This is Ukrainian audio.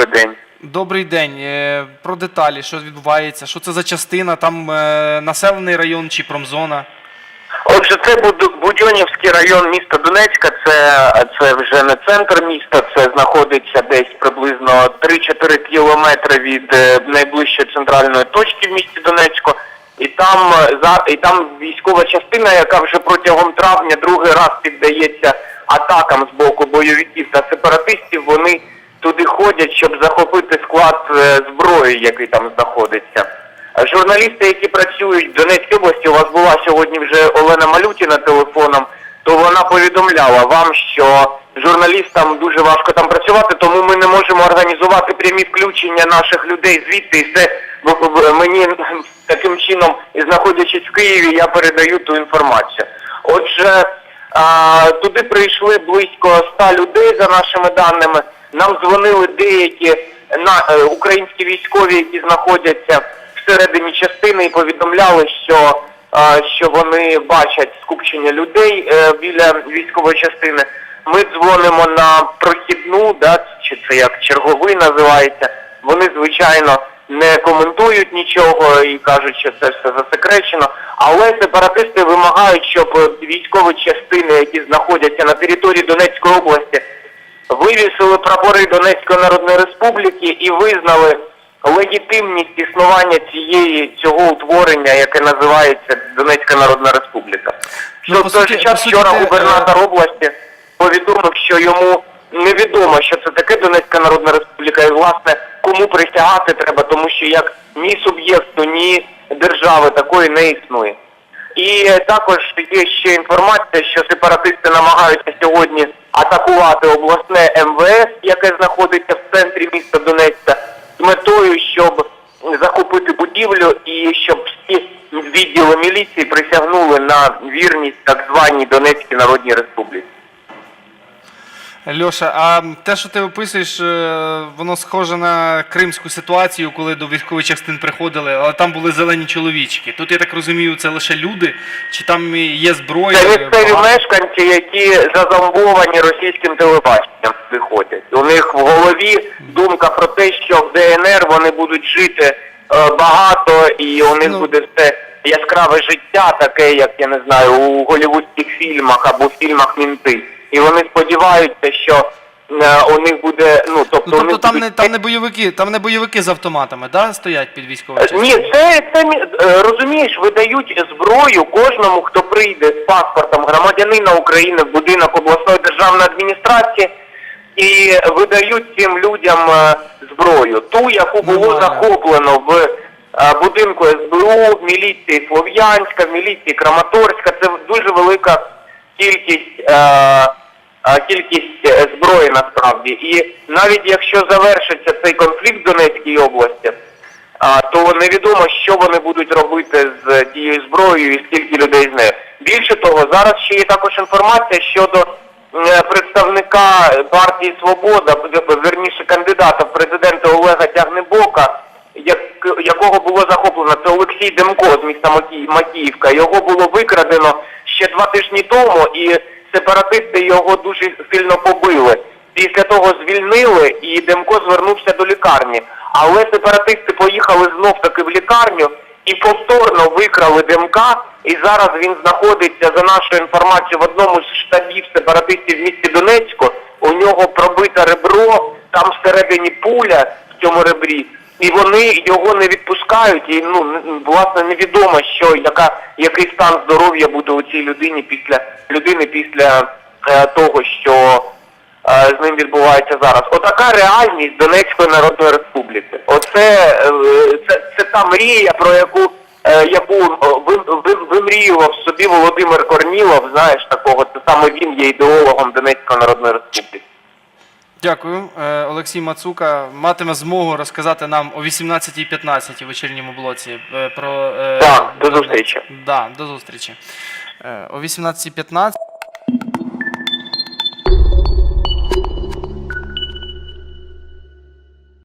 добрий день. Добрий день. Е, Про деталі, що відбувається, що це за частина, там е, населений район чи промзона. Отже, це Будьонівський район міста Донецька. Це, це вже не центр міста, це знаходиться десь приблизно 3-4 кілометри від е, найближчої центральної точки в місті Донецьку. І там і там військова частина, яка вже протягом травня другий раз піддається атакам з боку бойовиків та сепаратистів. Вони туди ходять, щоб захопити склад е, зброї, який там знаходиться. Журналісти, які працюють в Донецькій області, у вас була сьогодні вже Олена Малютіна телефоном, то вона повідомляла вам, що журналістам дуже важко там працювати, тому ми не можемо організувати прямі включення наших людей звідти. І це мені таким чином, знаходячись в Києві, я передаю ту інформацію. Отже, туди прийшли близько ста людей за нашими даними. Нам дзвонили деякі на е, українські військові, які знаходяться всередині частини, і повідомляли, що, е, що вони бачать скупчення людей е, біля військової частини. Ми дзвонимо на прохідну, да, чи це як черговий називається. Вони звичайно не коментують нічого і кажуть, що це все засекречено. Але сепаратисти вимагають, щоб військові частини, які знаходяться на території Донецької області, вивісили прапори Донецької Народної Республіки і визнали легітимність існування цієї цього утворення, яке називається Донецька Народна Республіка. Ну, Що по в той же час вчора те, е, губернатор області повідомив, що йому невідомо, що це таке Донецька Народна Республіка, і власне кому присягати треба, тому що як ні суб'єкту, ні держави такої не існує. І е, також є ще інформація, що сепаратисти намагаються сьогодні атакувати обласне МВС, яке знаходиться в центрі міста Донецька, з метою, щоб захопити будівлю і щоб всі відділи міліції присягнули на вірність так званій Донецькій Народній Республіці. Льоша, а те, що ти описуєш, е, воно схоже на кримську ситуацію, коли до військових частин приходили, але там були зелені чоловічки. Тут я так розумію, це лише люди, чи там є зброя? Це місцеві мешканці, які зазомбовані російським телебаченням виходять. У них в голові думка про те, що в ДНР вони будуть жити е, багато, і у них Ну. буде все яскраве життя, таке, як я не знаю, у голівудських фільмах або в фільмах мінти. І вони сподіваються, що е, у них буде, ну тобто, Ну, у них тобто там будуть не, там не бойовики, там не бойовики з автоматами, да, стоять під військовою частиною? ні, це, це мі- е, розумієш, видають зброю кожному, хто прийде з паспортом громадянина України в будинок обласної державної адміністрації і видають цим людям е, зброю. Ту, яку було Нормально. захоплено в е, будинку СБУ, в міліції Слов'янська, в міліції Краматорська. Це дуже велика кількість. Е, е, Кількість е, зброї насправді, і навіть якщо завершиться цей конфлікт в Донецькій області, то невідомо, що вони будуть робити з тією зброєю і скільки людей з нею. Більше того, зараз ще є також інформація щодо е, представника партії Свобода, верніше кандидата в президенти Олега Тягнебока, як, якого було захоплено, це Олексій Демко з міста Макі- Макіївка. Його було викрадено ще два тижні тому, і сепаратисти його дуже сильно побили. Після того звільнили, і Демко звернувся до лікарні. Але сепаратисти поїхали знов таки в лікарню і повторно викрали Демка. І зараз він знаходиться за нашою інформацією в одному з штабів сепаратистів в місті Донецьку. У нього пробите ребро, там всередині пуля в цьому ребрі. І вони його не відпускають, і ну власне невідомо, що яка який стан здоров'я буде у цій людині після людини після е, того, що е, з ним відбувається зараз. Отака реальність Донецької Народної Республіки. Оце е, це, це та мрія, про яку е, яку е, ви, ви, вимріював собі Володимир Корнілов. Знаєш такого, це саме він є ідеологом Донецької Народної Республіки. Дякую. Е, Олексій Мацука матиме змогу розказати нам о 18.15 у вечірньому блоці е, про... е, Так, до зустрічі. Да, до зустрічі. Е, О 18.15